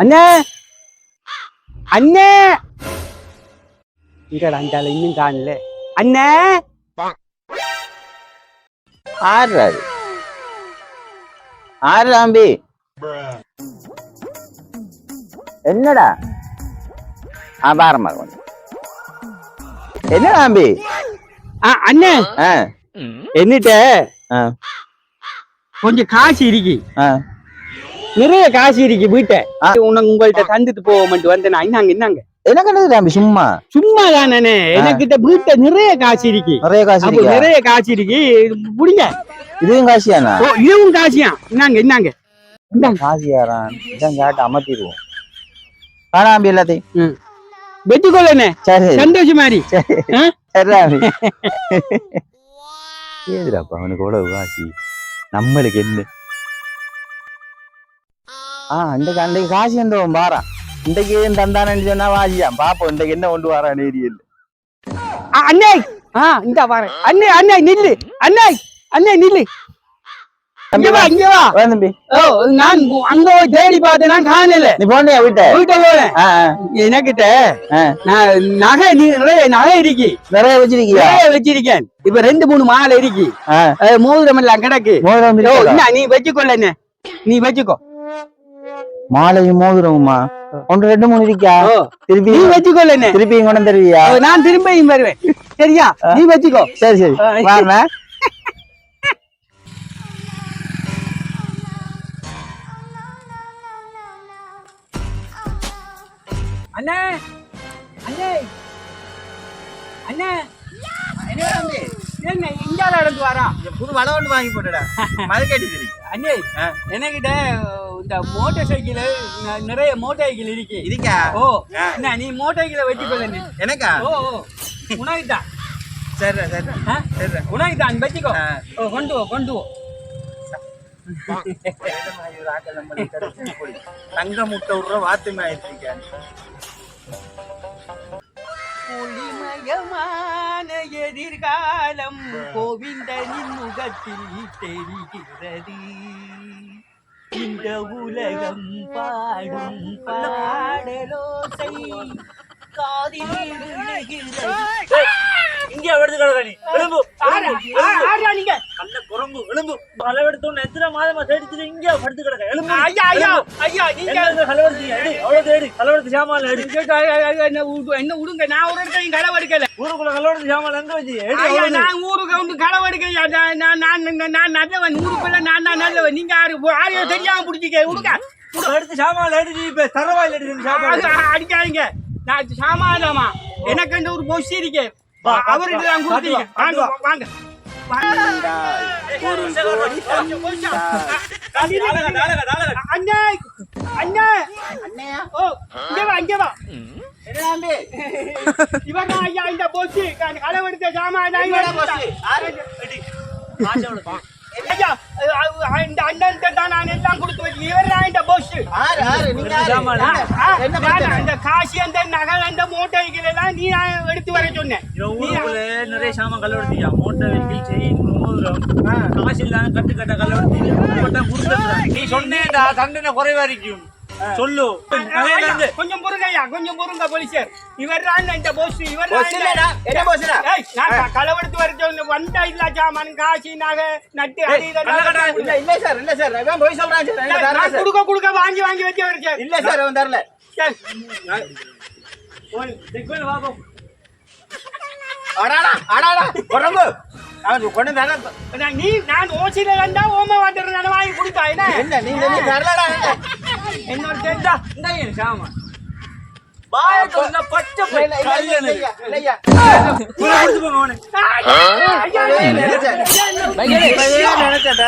அண்ணே! அண்ணே! இங்கடா அஞ்சால இன்னும் காணல. அண்ணே! ஆடுறாரு. ஆடுறாம்பி என்னடா? ஆ பாரம்மா கொஞ்சம். என்னடா அம்பி அண்ணே! என்னட்ட கொஞ்சம் காசு இருக்கு. நிறைய காசு இருக்கு வீட்டை. உனக்கு உங்கள்ட்ட தந்துட்டு போவோம்ட்டு வந்தேன்? என்னங்க என்னங்க எனக்கு என்னது சும்மா? சும்மா தானே. எனக்கிட்ட வீட்டை நிறைய காசு இருக்கு. நிறைய காசு இருக்கா? நிறைய காசு இருக்கு. புடிங்க. இதுவும் காசியாண்ணா? ஓ இதுவும் காசியா என்னங்க என்னங்க இந்தாங்க காசியாரான் இதான் கேட்டு அமர்த்திடுவோம். காணாம்பி எல்லாத்தையும். வெட்டுக்கொள்ளனே. சரி. சரி. சந்தோஷம் மாதிரி? சரிடா ஏதுடாப்பா அவனுக்கு காசி? நம்மளுக்கு என்ன? ஆ இன்றைக்கு அன்றைக்கு காசி வந்தவன் பாரான் இன்றைக்கு ஏன் தந்தானு சொன்னா வாசியான் பாப்போம் இன்றைக்கு என்ன கொண்டு வரான் ஏரியல் அண்ணே ஆ இந்த வரேன் அண்ணே அண்ணே நில்லு அண்ணே அண்ணே நில்லு நீ எனக்கிட்ட நகை நகை இருக்கு நிறைய வச்சிருக்கியா வச்சிருக்கேன் இப்ப ரெண்டு மூணு மாலை இருக்கு மோதிரம் எல்லாம் கிடக்கு நீ வச்சுக்கொள்ள நீ வச்சுக்கோ மாலையும் மோதிரமுமா? ஒன்று ரெண்டு மூணு இருக்கா? திருப்பி நீ வச்சுக்கொள்ள என்ன திருப்பி கொண்டு தருவியா நான் திரும்பியும் வருவேன். சரியா? நீ வச்சுக்கோ. சரி சரி. வாருண்ணா அண்ணே. அண்ணே. அண்ணே. என்ன இந்தியால நடந்து வரா? புது வள ஒன்று வாங்கி போட்டுடா. மது கட்டி அண்ணே என்கிட்ட இந்த மோட்டார் சைக்கிள் நிறைய மோட்டார் சைக்கிள் இருக்கு. இருக்கா? ஓ என்ன நீ மோட்டார் சைக்கிளை நீ. எனக்கா? ஓ ஓ. உனக்குதான் சரி சரி? சரி உனக்குதான் வச்சுக்கோ. ஓ கொண்டு போ கொண்டு போ. தங்க முட்டை விடுற வாத்துமே ஆயிடுச்சு ஒளிமயமான எதிர்காலம் கோவிந்தனின் முகத்தில் தெரிகிறது. இந்த உலகம் பாடும் பாடலோசை. காதில் விழுகிறது இங்கே எடுத்து கிடக்க நீ எலும்பு ஆரா, ஆ- ஆரா நீங்க. கண்ண குரங்கு எலும்பு அளவெடுத்தோன்னு எத்தனை மாதமா தேடிச்சு இங்கே படுத்து கிடக்க. எலும்பு ஐயா ஐயா ஐயா நீங்க கலவரத்து எடு அவ்வளவு தேடி. கலவரத்து சாமான் எடு. என்ன என்ன விடுங்க நான் ஒரு இடத்தையும் களவெடுக்கல ஊருக்குள்ள கலவரத்து சாமான் எங்க வச்சு? ஐயா, நான் ஊருக்கு வந்து களவெடுக்க நான் நான் நான் நான் நல்லவன். ஊருக்குள்ள நான் தான் நல்லவன். நீங்க யாரு? யாரையும் தெரியாம பிடிச்சிக்க. விடுங்க. எடுத்து சாமான் எடுத்து இப்ப தரவாயில் எடுத்து சாமான் அடிக்காதீங்க. நான் சாமாதாமா எனக்கு இந்த ஒரு பொசி இருக்கு வா, அவர்கிட்ட வா, கொடுத்தீங்க. வாங்க வாங்க. அண்ணே அண்ணே. ஓ இங்க வா இங்க வா. இவன் தான் ஐயா இந்த பொசி களவெடுத்த சாமான் ஐயா அஹ், இந்த அண்ணன் தான் நான் எல்லாம் கொடுத்து வச்சு இவர் அந்த காசி அந்த நகை அந்த மூட்டைகள் எல்லாம் நீ எடுத்து வர சொன்னேன். ஊருக்குள்ள நிறைய சாமான் கலவரத்தியா மோட்டை வெஹிக்கிள் செயின் மோதிரம். காசு இல்லாம கட்டு கட்ட கலவரத்தி நீ சொன்னேடா தண்டனை குறைவா இருக்கும். சொல்லு. கொஞ்சம் பொறுங்க ஐயா கொஞ்சம் பொறுங்க போலீசர் இவர் தான் இந்த போஸ் இவர் என்ன? ஏய், நான் களவெடுத்து வர சொன்ன வந்த இல்ல ஜாமான் காசி நகை நட்டு இல்ல சார் இல்ல சார். அவன் போய் சொல்றான் சார். குடுக்க குடுக்க வாங்கி வாங்கி வச்சு வர சார். இல்ல சார் அவன் தரல. அடாடா அடாடா அவன் கொண்டு தர நீ நான் ஓசில இருந்தா ஓம வாட்டர் நான் வாங்கி கொடுத்தா என்ன? என்ன நீங்க நீ தரலடா. என்னோட தெரிஞ்சா இந்த ஐயா, நினைச்சேன்